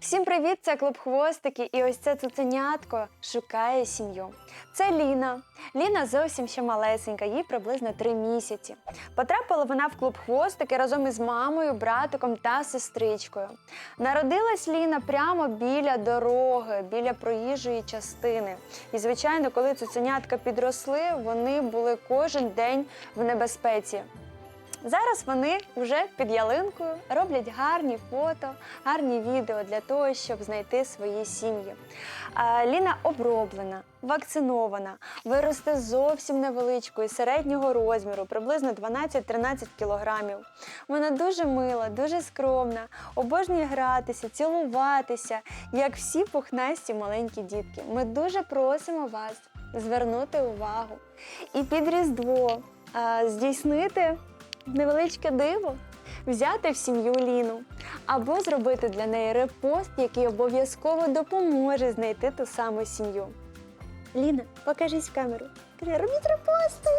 Всім привіт! Це клуб Хвостики, і ось це цуценятко шукає сім'ю. Це Ліна. Ліна зовсім ще малесенька, їй приблизно три місяці. Потрапила вона в клуб Хвостики разом із мамою, братиком та сестричкою. Народилась Ліна прямо біля дороги, біля проїжджої частини. І, звичайно, коли цуценятка підросли, вони були кожен день в небезпеці. Зараз вони вже під ялинкою роблять гарні фото, гарні відео для того, щоб знайти свої сім'ї. Ліна оброблена, вакцинована, виросте зовсім невеличкою, середнього розміру, приблизно 12-13 кілограмів. Вона дуже мила, дуже скромна, обожнює гратися, цілуватися, як всі пухнасті маленькі дітки. Ми дуже просимо вас звернути увагу і під Різдво здійснити невеличке диво, взяти в сім'ю Ліну або зробити для неї репост, який обов'язково допоможе знайти ту саму сім'ю. Ліна, покажись в камеру. Робіть репости.